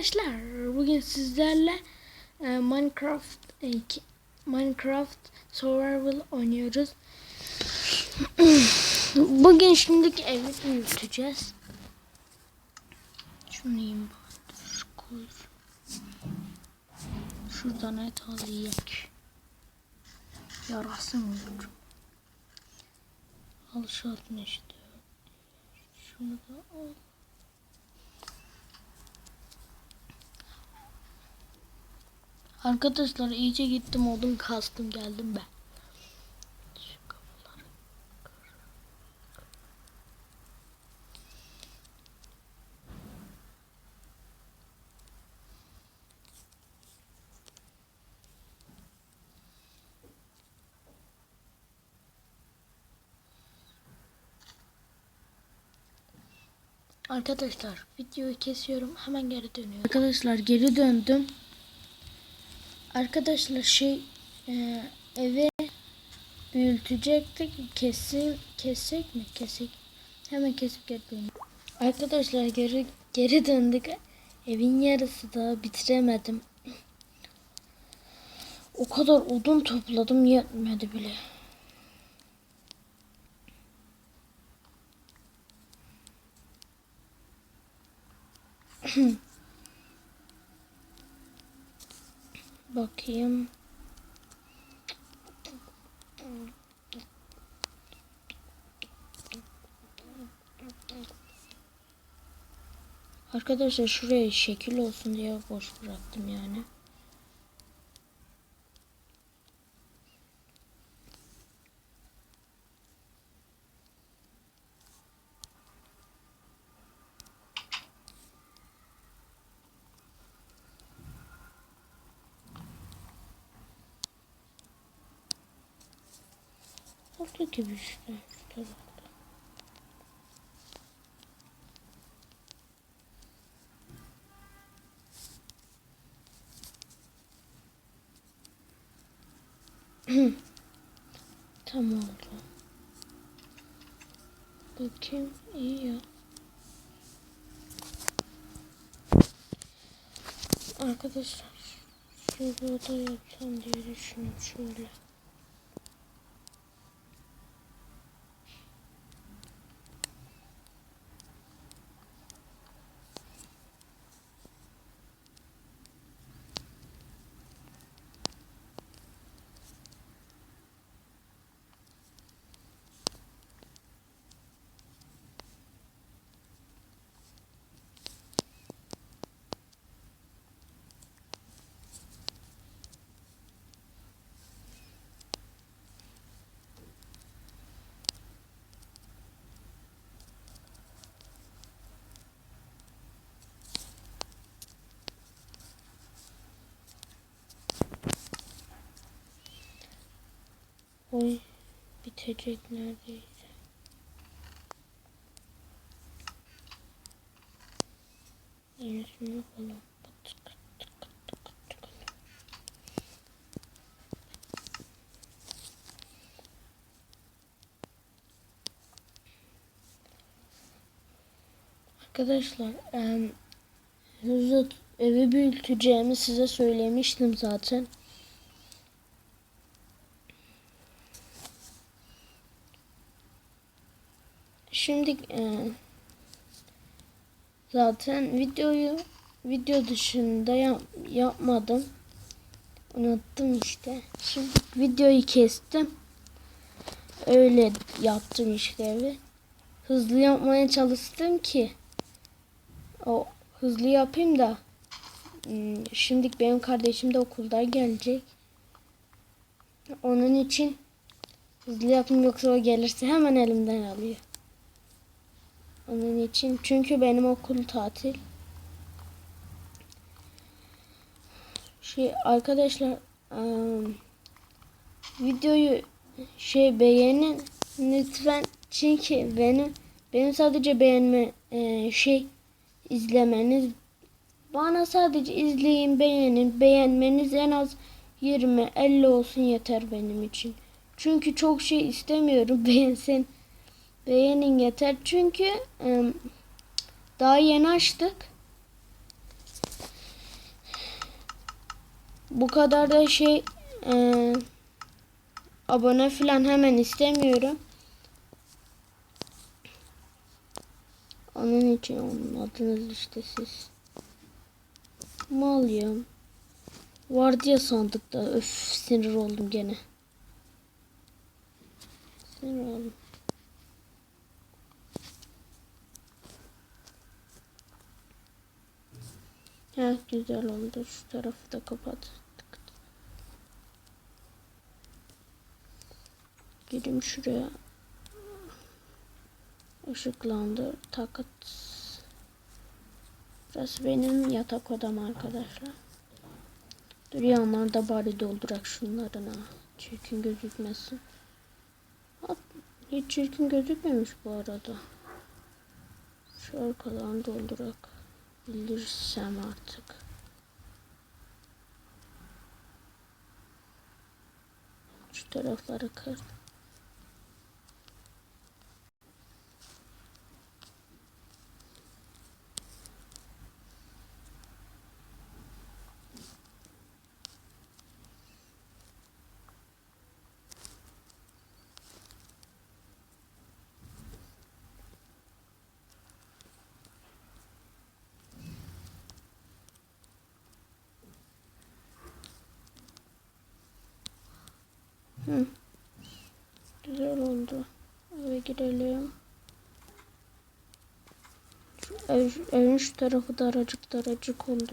Arkadaşlar bugün sizlerle e, Minecraft e, Minecraft Survival oynuyoruz. bugün şimdiki evi büyüteceğiz. Şunu yiyeyim koy. Şuradan et alayım. Yarasın olur. Al şartın işte. Şunu da al. Arkadaşlar iyice gittim odun kastım geldim ben. Arkadaşlar videoyu kesiyorum hemen geri dönüyorum. Arkadaşlar geri döndüm. Arkadaşlar şey e, eve büyütecektik. Kesin kesecek mi? Kesek. Hemen kesip dönüyorum. Arkadaşlar geri geri döndük. Evin yarısı da bitiremedim. O kadar odun topladım yetmedi bile. Bakayım. Arkadaşlar şuraya şekil olsun diye boş bıraktım yani. Oldu gibi işte. Tam oldu. Bakayım iyi ya. Arkadaşlar şöyle oda yapsam diye düşünüyorum şöyle. Oy bitecek neredeyse. Yenisini yapalım. Arkadaşlar em, hızlı evi büyüteceğimi size söylemiştim zaten. Şimdi e, zaten videoyu video dışında yap, yapmadım. Unuttum işte. Şimdi videoyu kestim. Öyle yaptım işte evi. Hızlı yapmaya çalıştım ki o hızlı yapayım da hmm, şimdi benim kardeşim de okulda gelecek. Onun için hızlı yapayım yoksa o gelirse hemen elimden alıyor. Onun için çünkü benim okul tatil. Şey arkadaşlar ıı, videoyu şey beğenin lütfen çünkü benim benim sadece beğenme e, şey izlemeniz bana sadece izleyin beğenin beğenmeniz en az 20 50 olsun yeter benim için. Çünkü çok şey istemiyorum beğensin beğenin yeter çünkü ım, daha yeni açtık. Bu kadar da şey e, abone falan hemen istemiyorum. Onun için onun işte siz. Malıyım. Vardiya sandıkta. Öf sinir oldum gene. Sinir oldum. Heh, güzel oldu. Şu tarafı da kapattık. Gidim şuraya. Işıklandı. Takat. Burası benim yatak odam arkadaşlar. Dur yanlarda bari doldurak şunlarına. Çirkin gözükmesin. Hiç çirkin gözükmemiş bu arada. Şu arkalarını doldurak. Bilirsem artık. Şu tarafları kır. Hı. Güzel oldu. Eve girelim. Şu şu tarafı daracık daracık oldu.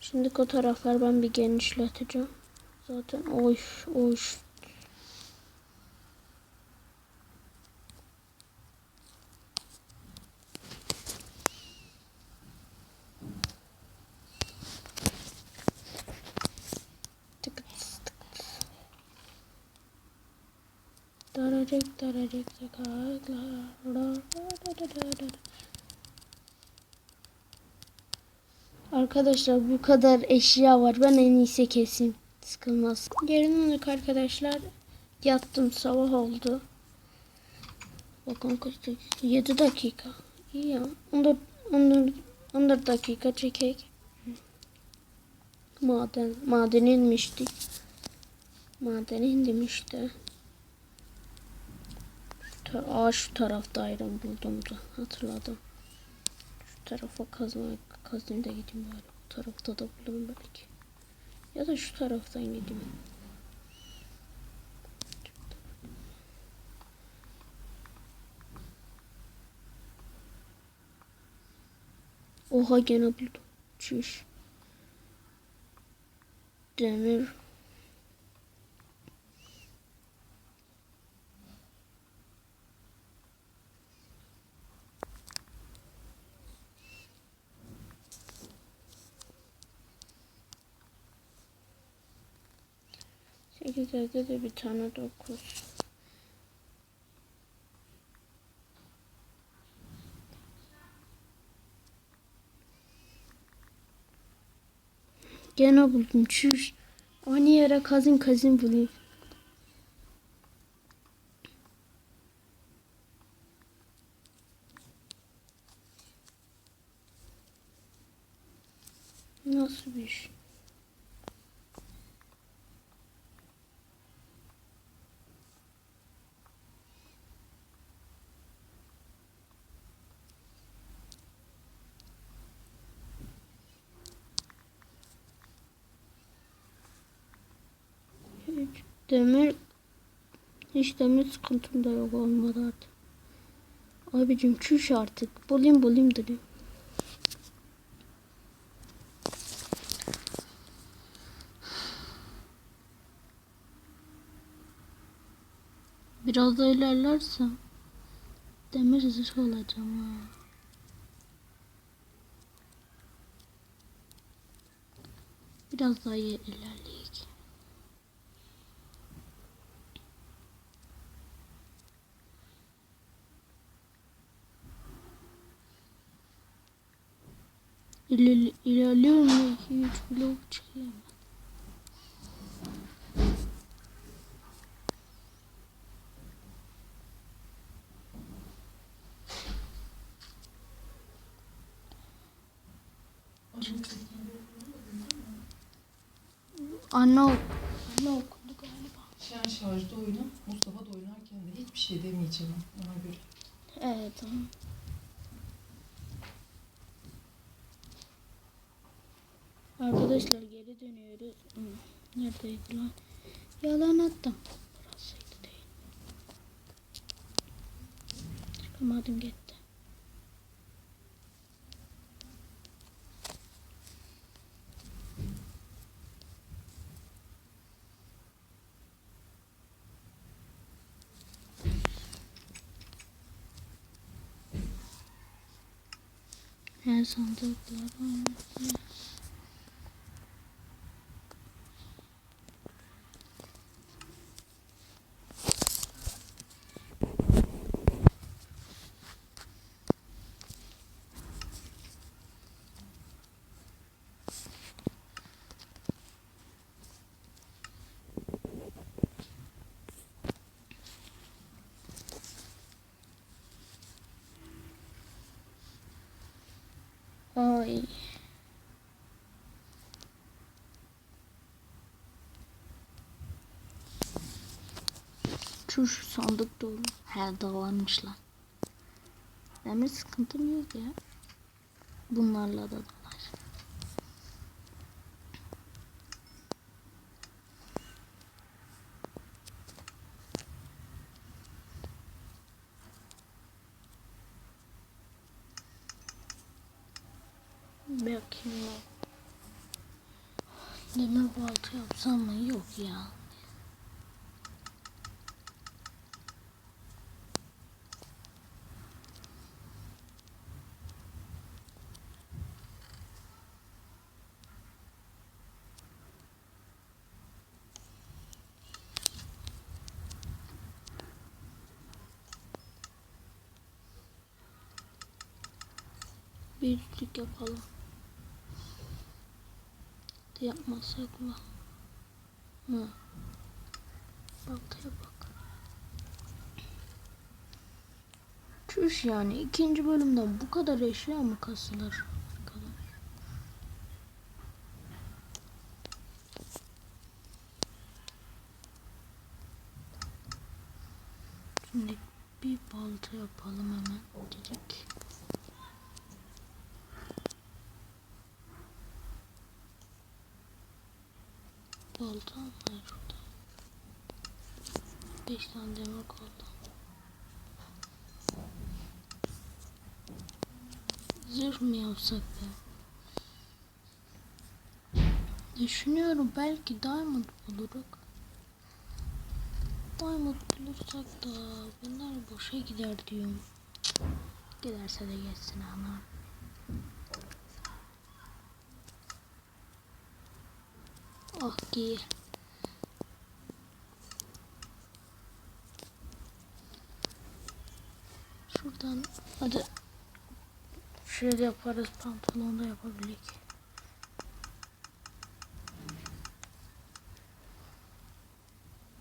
Şimdi o taraflar ben bir genişleteceğim. Zaten oy oy. Daracık sokaklar. Arkadaşlar bu kadar eşya var. Ben en iyisi keseyim. Sıkılmaz. Geri döndük arkadaşlar. Yattım sabah oldu. Bakın kaç dakika? 7 dakika. İyi ya. 14, 14, 14 dakika çekek. Maden, maden inmiştik. Maden indim işte. Aa şu tarafta ayran buldum da hatırladım. Şu tarafa kazma kazayım da gideyim bari. Bu tarafta da bulurum belki. Ya da şu taraftan gideyim. Oha gene buldum. Çüş. Demir. Sekizlerde de bir tane dokuz. Gene buldum çüş. Aynı yere kazın kazın bulayım. Nasıl bir şey? Hiç demir hiç demir sıkıntım da yok olmadı artık. Abicim çüş artık. Bulayım bulayım dedim. Biraz da ilerlersem demir zırh olacağım ha. Biraz daha iyi İler, ilerliyorum ve 2-3 blok çıkıyor. Anne. Anne okundu galiba. Sen şarjda oyna. Mustafa da oynarken de hiçbir şey demeyeceğim ona göre. Evet tamam. Arkadaşlar geri dönüyoruz. Neredeydi lan? Yalan attım. Burasıydı değil. Çıkamadım gitti. Her sandıklar var. Şu şu sandık dolu. Her da varmış lan. Benim sıkıntım yok ya. Bunlarla da dolar. Bakayım. Demir balta yapsam mı? Yok ya. Bir üstlük yapalım. De yapmasak mı? Hı. Baltaya bak. Çüş yani ikinci bölümden bu kadar eşya mı kasılır? Arkadaş. Şimdi bir balta yapalım hemen dedik. Balta var şurada. Beş tane demir kaldı. Zırh mı yapsak be? Düşünüyorum belki diamond buluruk. Diamond bulursak da bunlar boşa gider diyorum. Giderse de geçsin ama. Ah giy. Şuradan hadi şöyle yaparız pantolon da yapabilik.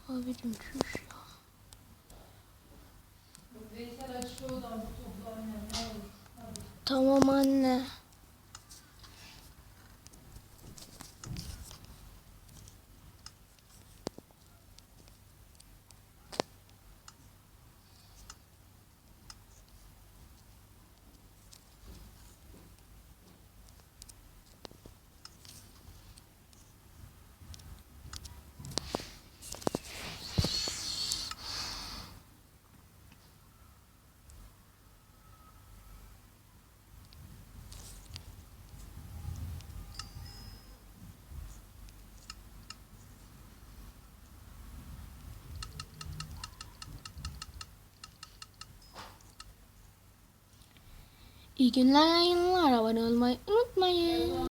Abicim çüş ya. Veysel açıyor İyi günler yayınlar abone olmayı unutmayın.